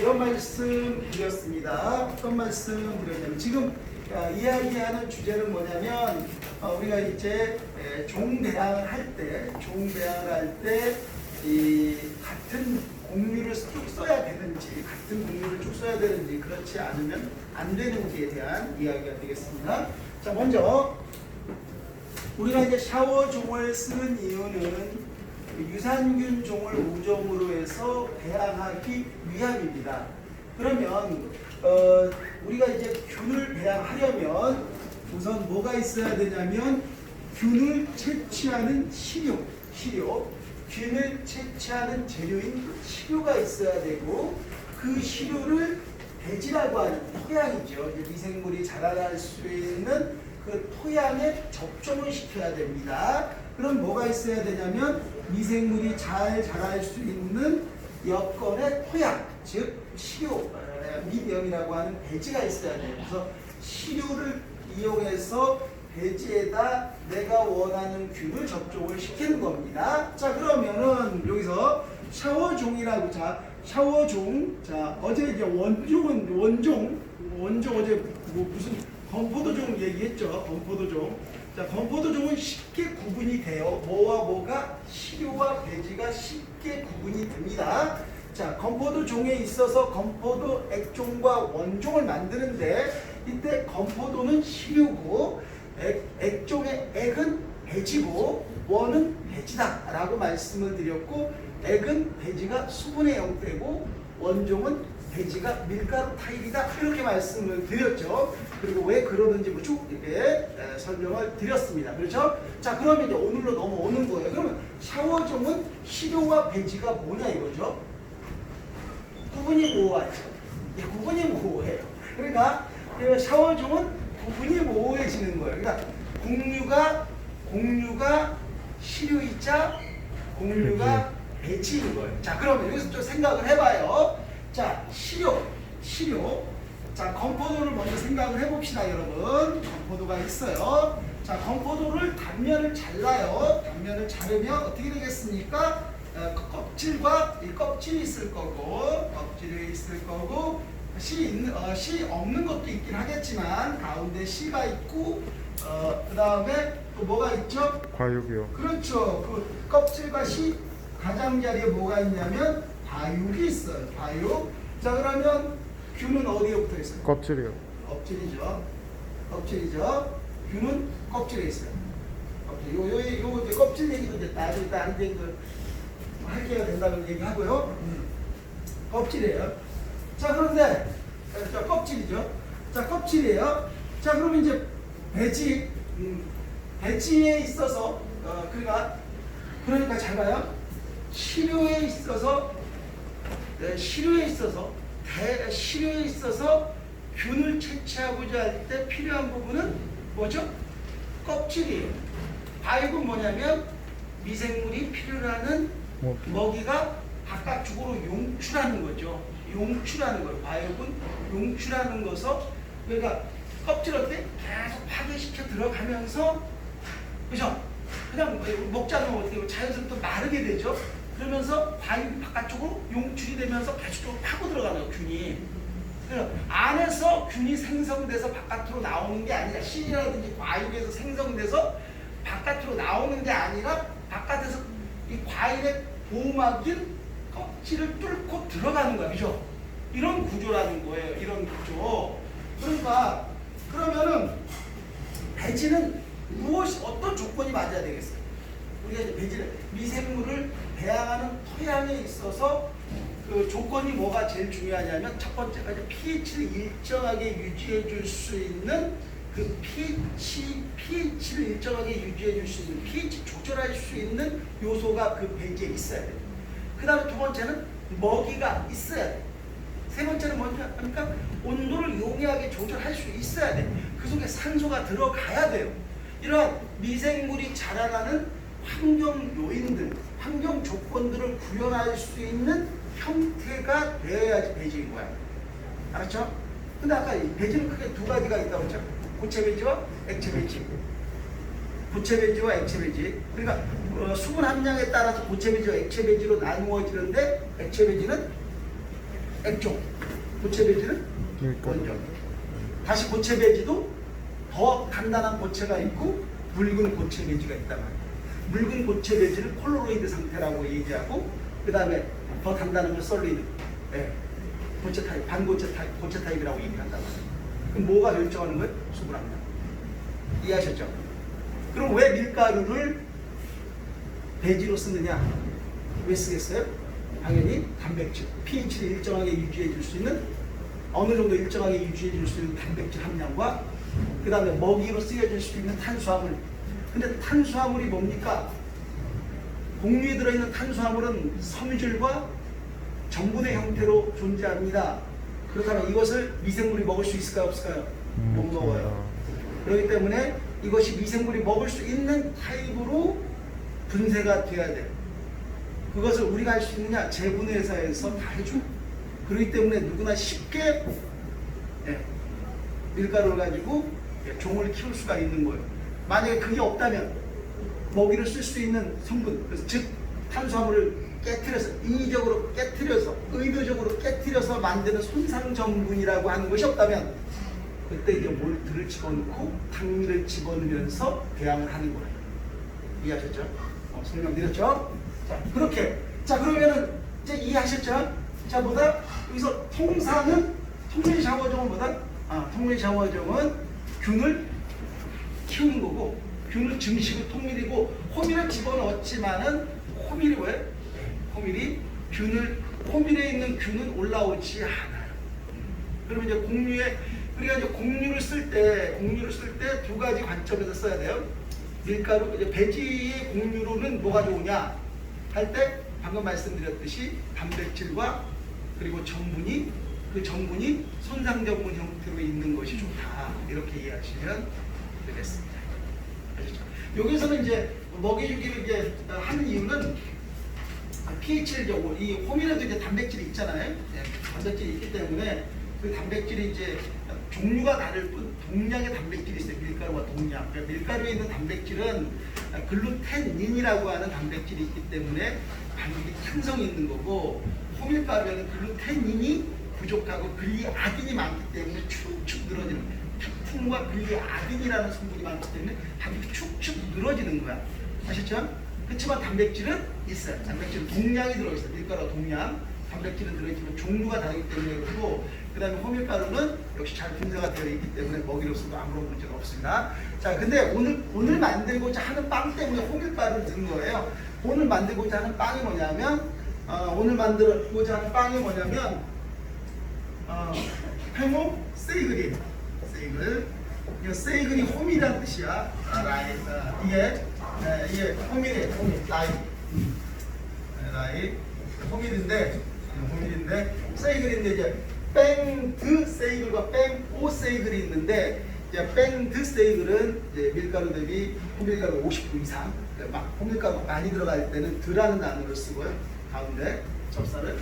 이런 말씀 드렸습니다. 어떤 말씀 드렸냐면 지금 어, 이야기하는 주제는 뭐냐면 어, 우리가 이제 에, 종배양을 할 때, 종배양을 할 때 이 같은 공유를 쭉 써야 되는지, 같은 공유를 쭉 써야 되는지, 그렇지 않으면 안 되는지에 대한 이야기가 되겠습니다. 자, 먼저 우리가 이제 샤워 종을 쓰는 이유는 유산균 종을 우정으로 해서 배양하기 위함입니다. 그러면 어, 우리가 이제 균을 배양하려면 우선 뭐가 있어야 되냐면 균을 채취하는 시료, 시료, 균을 채취하는 재료인 시료가 있어야 되고 그 시료를 배지라고 하는 토양이죠. 미생물이 자라날 수 있는 그 토양에 접종을 시켜야 됩니다. 그럼 뭐가 있어야 되냐면 미생물이 잘 자랄 수 있는 여건의 토양, 즉 시료, 미병이라고 하는 배지가 있어야 돼요. 그래서 시료를 이용해서 배지에다 내가 원하는 균을 접종을 시키는 겁니다. 자 그러면은 여기서 샤워종이라고 자 샤워종 자 어제 이제 원종은 원종 원종 어제 뭐 무슨 건포도종 얘기했죠. 건포도종. 자 건포도종은 쉽게 구분이 돼요. 뭐와 뭐가 시료와 배지가 쉽게 구분이 됩니다. 자 건포도 종에 있어서 건포도 액종과 원종을 만드는데 이때 건포도는 시료고 액, 액종의 액은 배지고 원은 배지다라고 말씀을 드렸고 액은 배지가 수분의 형태고 원종은 배지가 밀가루 타입이다 이렇게 말씀을 드렸죠. 그리고 왜 그러는지 뭐쭉 이렇게 에, 설명을 드렸습니다. 그렇죠? 자 그러면 이제 오늘로 넘어오는 거예요. 그러면 샤워종은 시료와 배지가 뭐냐 이거죠? 구분이 모호하죠. 예, 구분이 모호해요. 그러니까 그 샤워종은 구분이 모호해지는 거예요. 그러니까 공류가 공류가 시료이자 공류가 배치인 거예요. 자, 그러면 여기서 좀 생각을 해봐요. 자, 시료, 시료. 자, 건포도를 먼저 생각을 해봅시다, 여러분. 건포도가 있어요. 자, 건포도를 단면을 잘라요. 단면을 자르면 어떻게 되겠습니까? 어, 껍질과 이 껍질이 있을 거고, 껍질이 있을 거고, 씨 있는 어, 씨 없는 것도 있긴 하겠지만 가운데 씨가 있고 어, 그 다음에 또 뭐가 있죠? 과육이요. 그렇죠. 그 껍질과 씨 가장자리에 뭐가 있냐면 바육이 있어요. 바육. 자 그러면 균은 어디에 붙어 있어요? 껍질이요. 껍질이죠. 껍질이죠. 균은 껍질에 있어요. 껍질. 요, 요, 요, 이제 껍질 얘기도 이제 나중에 다른 얘기도 할 기회가 된다는 얘기하고요. 음. 껍질이에요. 자, 그런데, 자, 껍질이죠. 자, 껍질이에요. 자, 그러면 이제 배지, 음, 배지에 있어서, 어, 그러니까, 그러니까 잘 봐요. 시료에 있어서, 네, 시료에 있어서, 대, 시료에 있어서 균을 채취하고자 할 때 필요한 부분은 뭐죠? 껍질이에요. 바육은 뭐냐면 미생물이 필요로 하는 뭐 먹이가 바깥쪽으로 용출하는 거죠. 용출하는 거예요. 바육은 용출하는 것서 그러니까 껍질 어때? 계속 파괴시켜 들어가면서 그죠? 그냥 않으면 어떻게 자연스럽게 마르게 되죠. 그러면서 바육이 바깥쪽으로 용출이 되면서 계속 파고 들어가는. 균이. 그래서 안에서 균이 생성돼서 바깥으로 나오는 게 아니라 신이라든지 과육에서 생성돼서 바깥으로 나오는 게 아니라 바깥에서 이 과일의 보호막인 껍질을 뚫고 들어가는 거야, 그죠? 이런 구조라는 거예요, 이런 구조. 그러니까 그러면은 배지는 무엇이 어떤 조건이 맞아야 되겠어요? 우리가 이제 배지를 미생물을 배양하는 토양에 있어서 그 조건이 뭐가 제일 중요하냐면 첫 번째가 이제 pH를 일정하게 유지해 줄 수 있는 그 pH, pH를 일정하게 유지해 줄 수 있는 pH 조절할 수 있는 요소가 그 배지에 있어야 돼요. 그 다음에 두 번째는 먹이가 있어야 돼요. 세 번째는 뭐냐 하니까 온도를 용이하게 조절할 수 있어야 돼. 그 속에 산소가 들어가야 돼요. 이러한 미생물이 자라나는 환경 요인들, 환경 조건들을 구현할 수 있는 형태가 되어야지 배지인 거야. 알았죠? 근데 아까 이 배지는 크게 두 가지가 있다고 했죠. 고체 배지와 액체 배지. 고체 배지와 액체 배지. 그러니까 어, 수분 함량에 따라서 고체 배지와 액체 배지로 나누어지는데 액체 배지는 액종. 고체 배지는 그러니까 원형. 다시 고체 배지도 더 단단한 고체가 있고 묽은 고체 배지가 있단 말이에요. 묽은 고체 배지를 콜로로이드 상태라고 얘기하고 그 다음에 더 단단한 걸 솔리드. 예. 고체 타입, 반고체 타입, 고체 타입이라고 얘기한단 말이에요. 그럼 뭐가 결정하는 거예요? 수분합니다. 이해하셨죠? 그럼 왜 밀가루를 배지로 쓰느냐? 왜 쓰겠어요? 당연히 단백질, pH를 일정하게 유지해 줄 수 있는 어느 정도 일정하게 유지해 줄 수 있는 단백질 함량과 그 다음에 먹이로 쓰여질 수 있는 탄수화물. 근데 탄수화물이 뭡니까? 곡류에 들어있는 탄수화물은 섬유질과 전분의 형태로 존재합니다. 그렇다면 이것을 미생물이 먹을 수 있을까요? 없을까요? 음, 못 먹어요. 그렇기 때문에 이것이 미생물이 먹을 수 있는 타입으로 분쇄가 돼야 돼요. 그것을 우리가 할 수 있느냐? 재분해사에서 다 해줘. 그렇기 때문에 누구나 쉽게 예, 밀가루를 가지고 예, 종을 키울 수가 있는 거예요. 만약에 그게 없다면 먹이를 쓸 수 있는 성분, 즉 탄수화물을 깨뜨려서 인위적으로 깨뜨려서 의도적으로 깨뜨려서 만드는 손상 전분이라고 하는 것이 없다면 그때 이제 몰트를 집어넣고 당미를 집어넣으면서 대항을 하는 거예요. 이해하셨죠? 어, 설명 드렸죠? 자, 그렇게. 자, 그러면은 이제 이해하셨죠? 자, 뭐다? 여기서 통사는 통밀 샤워종은 뭐다? 아, 통밀 샤워종은 균을 키우는 거고 균을 증식을 통밀이고 호밀을 집어넣었지만은 호밀이 왜? 호밀이 균을 호밀에 있는 균은 올라오지 않아요. 그러면 이제 공유에 우리가 이제 공유를 쓸 때 공유를 쓸 때 두 가지 관점에서 써야 돼요. 밀가루 이제 배지의 공유로는 뭐가 좋으냐 할 때 방금 말씀드렸듯이 단백질과 그리고 전분이 그 전분이 손상 전분 형태로 있는 것이 좋다 이렇게 이해하시면 되겠습니다. 여기서는 이제 먹이주기를 이제 하는 이유는 pH를 이제 이 호밀에도 이제 단백질이 있잖아요. 예, 단백질이 있기 때문에 그 단백질이 이제 종류가 다를 뿐 동량의 단백질이 있어요. 밀가루와 동량. 그러니까 밀가루에 있는 단백질은 글루텐닌이라고 하는 단백질이 있기 때문에 반죽이 탄성이 있는 거고 호밀가루에는 글루텐닌이 부족하고 글리아딘이 많기 때문에 축축 늘어지는 거예요. 팩틴과 글리아딘이라는 성분이 많기 때문에 반죽이 축축 늘어지는 거야. 아셨죠? 그렇지만 단백질은 있어요. 단백질은 동량이 들어있어요. 밀가루 동량. 단백질은 들어있지만 종류가 다르기 때문에 그렇고 그 다음에 호밀가루는 역시 잘 분쇄가 되어 있기 때문에 먹이로서도 아무런 문제가 없습니다. 자, 근데 오늘 오늘 만들고자 하는 빵 때문에 호밀가루를 넣은 거예요. 오늘 만들고자 하는 빵이 뭐냐면 어, 오늘 만들고자 하는 빵이 뭐냐면 어, 해모 세이글이 세이글 이 세이글이 홈이라는 뜻이야. 아, 라이 아, 이게 에, 이게 홈이래 홈이. 라이 음. 네, 라이 홈일인데 홈일인데 세이글인데 이제 뺑드 세이글과 뺑오 세이글이 있는데 이제 뺑드 세이글은 이제 밀가루 대비 호밀가루 50% 이상 그러니까 막 호밀가루 많이 들어갈 때는 드라는 단어를 쓰고요. 가운데 접사를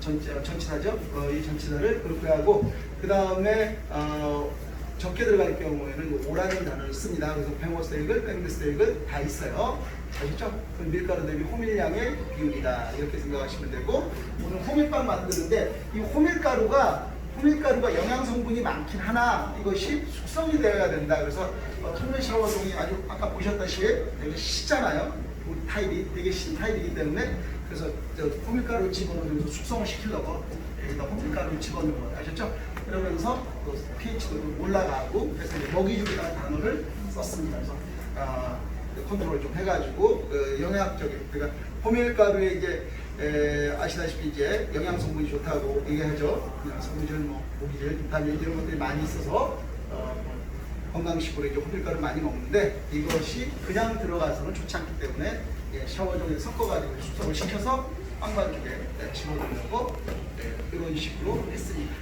전치사죠. 어, 이 전치사를 그렇게 하고 그 다음에 어, 적게 들어갈 경우에는 오라는 단어를 씁니다. 그래서 팽호스테이글, 뺑드스테이글 다 있어요. 아시죠? 그럼 밀가루 대비 호밀량의 비율이다 이렇게 생각하시면 되고 오늘 호밀빵 만드는데 이 호밀가루가 호밀가루가 영양 성분이 많긴 하나 이것이 숙성이 되어야 된다. 그래서 어, 통밀 샤워종이 아주 아까 보셨다시피 되게 시잖아요. 우리 타입이 되게 신 타입이기 때문에 그래서 저 호밀가루 집어넣으면서 숙성을 시키려고 여기다 호밀가루를 집어넣은 거예요. 아셨죠? 그러면서 또 pH도 올라가고 그래서 먹이주기라는 단어를 썼습니다. 그래서 아, 컨트롤 좀 해가지고 그 영양적인 그러니까 호밀가루에 이제 에, 아시다시피 이제 영양 성분이 좋다고 얘기하죠. 그냥 섬유질, 뭐 고기질, 비타민 이런 것들이 많이 있어서 어, 건강식으로 이제 호밀가루 많이 먹는데 이것이 그냥 들어가서는 좋지 않기 때문에 예, 샤워종에 섞어가지고 숙성을 시켜서 빵 반죽에 네, 집어넣으려고 네, 이런 식으로 했습니다.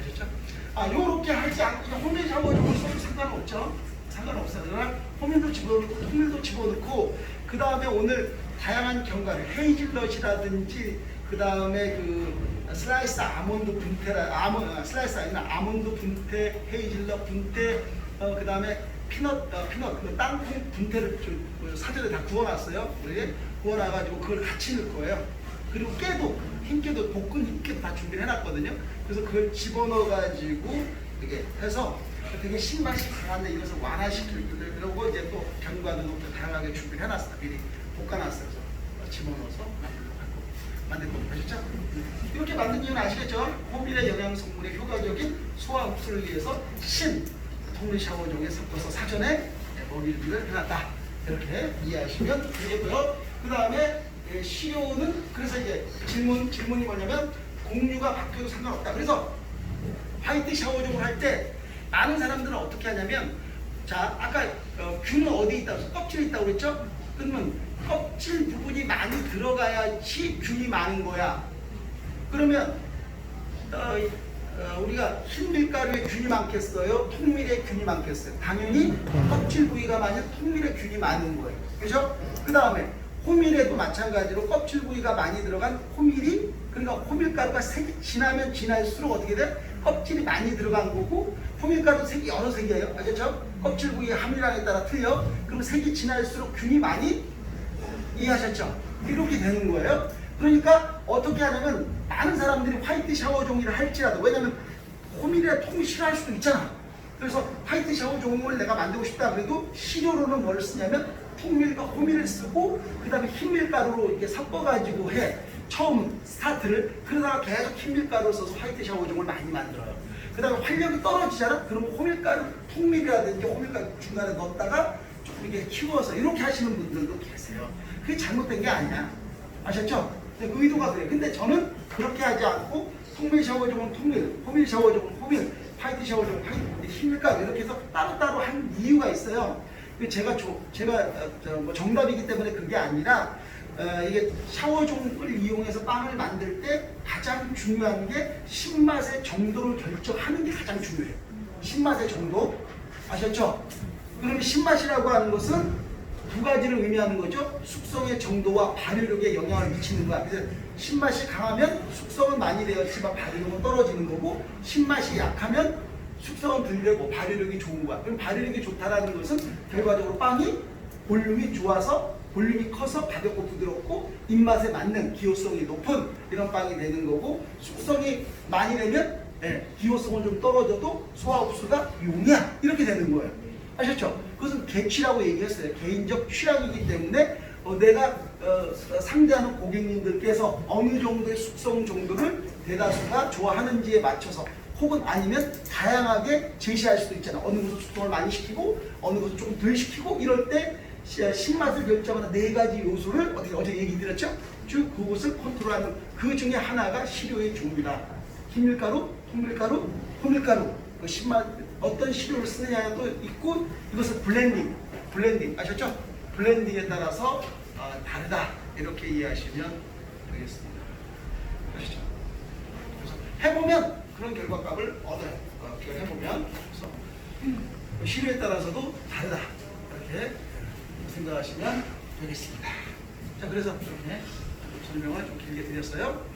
아셨죠? 아 요렇게 하지 않고 호밀 샤워종을 써도 상관없죠. 상관없어요. 그러나 호밀도 집어넣고 호밀도 집어넣고 그 다음에 오늘 다양한 견과류 헤이즐넛이라든지 그 다음에 그 슬라이스 아몬드 분태라 아몬 아, 슬라이스 아니라 아몬드 분태 헤이즐넛 분태 어, 그 다음에 피넛 어, 피넛 그 땅콩 분태를 좀, 그 사전에 다 구워놨어요. 우리 구워놔가지고 그걸 같이 넣을 거예요. 그리고 깨도 흰깨도 볶은 흰깨도 다 준비를 해놨거든요. 그래서 그걸 집어넣어가지고 이렇게 해서 되게 신맛이 강한데 이것을 완화시킬 그러고 이제 또 견과도 또 다양하게 준비를 해놨어 미리 볶아놨어요. 집어넣어서 만들 거 아시죠? 이렇게 만든 이유는 아시겠죠? 호밀의 영양 성분의 효과적인 소화 흡수를 위해서 신 통밀 샤워 종에 섞어서 사전에 먹이를 해놨다. 이렇게 이해하시면 되겠고요. 그 다음에 시료는 그래서 이제 질문 질문이 뭐냐면 공유가 바뀌어도 상관없다. 그래서 화이트 샤워 종을 할 때 많은 사람들은 어떻게 하냐면 자 아까 어, 균은 어디 있다? 그래서 껍질에 있다고 그랬죠? 그러면 껍질 부분이 많이 들어가야지 균이 많은 거야. 그러면 어, 어, 우리가 흰 밀가루에 균이 많겠어요? 통밀에 균이 많겠어요? 당연히 껍질 부위가 많으면 통밀에 균이 많은 거예요. 그죠? 그 다음에 호밀에도 마찬가지로 껍질 부위가 많이 들어간 호밀이 그러니까 호밀가루가 색이 진하면 진할수록 어떻게 돼? 껍질이 많이 들어간 거고 호밀가루 색이 여러 색이에요. 알겠죠? 껍질 부위의 함유량에 따라 틀려. 그럼 색이 진할수록 균이 많이 이해하셨죠? 이렇게 되는 거예요. 그러니까 어떻게 하냐면 많은 사람들이 화이트 샤워 종이를 할지라도 왜냐면 호밀이나 통이 싫어할 수도 있잖아. 그래서 화이트 샤워 종을 내가 만들고 싶다 그래도 시료로는 뭘 쓰냐면 통밀과 호밀을 쓰고 그 다음에 흰밀가루로 이렇게 섞어가지고 해. 처음 스타트를 그러다가 계속 흰밀가루를 써서 화이트 샤워 종을 많이 만들어요. 그 다음에 활력이 떨어지잖아? 그러면 호밀가루, 통밀이라든지 호밀가루 중간에 넣었다가 조금 이렇게 키워서 이렇게 하시는 분들도 계세요. 그게 잘못된 게 아니야. 아셨죠? 근데 그 의도가 그래요. 근데 저는 그렇게 하지 않고 통밀 샤워종은 통밀, 호밀 샤워종은 호밀, 화이트 샤워종은 화이트, 힘밀가루 이렇게 해서 따로따로 한 이유가 있어요. 그 제가 조, 제가 어, 저뭐 정답이기 때문에 그게 아니라 어, 이게 샤워종을 이용해서 빵을 만들 때 가장 중요한 게 신맛의 정도를 결정하는 게 가장 중요해요. 신맛의 정도 아셨죠? 그럼 신맛이라고 하는 것은 두 가지를 의미하는 거죠. 숙성의 정도와 발효력에 영향을 미치는 거야. 그래서 신맛이 강하면 숙성은 많이 되었지만 발효력은 떨어지는 거고 신맛이 약하면 숙성은 덜 되고 발효력이 좋은 거야. 그럼 발효력이 좋다라는 것은 결과적으로 빵이 볼륨이 좋아서 볼륨이 커서 가볍고 부드럽고 입맛에 맞는 기호성이 높은 이런 빵이 되는 거고 숙성이 많이 되면 예, 기호성은 좀 떨어져도 소화 흡수가 용이야 이렇게 되는 거예요. 아셨죠? 그것은 개취라고 얘기했어요. 개인적 취향이기 때문에 어, 내가 어, 상대하는 고객님들께서 어느 정도의 숙성 정도를 대다수가 좋아하는지에 맞춰서 혹은 아니면 다양하게 제시할 수도 있잖아. 어느 곳은 숙성을 많이 시키고 어느 곳은 조금 덜 시키고 이럴 때 시- 신맛을 결정하는 네 가지 요소를 어떻게 어제 얘기 드렸죠? 즉 그것을 컨트롤하는 그 중에 하나가 시료의 종류다. 흰밀가루, 통밀가루, 호밀가루. 그 신맛 어떤 시료를 쓰느냐도 있고 이것을 블렌딩, 블렌딩 아셨죠? 블렌딩에 따라서 어, 다르다 이렇게 이해하시면 되겠습니다. 아시죠? 그래서 해보면 그런 결과값을 얻어요. 어, 해보면 그래서 그 시료에 따라서도 다르다 이렇게 생각하시면 되겠습니다. 자 그래서 이렇게 설명을 좀 길게 드렸어요.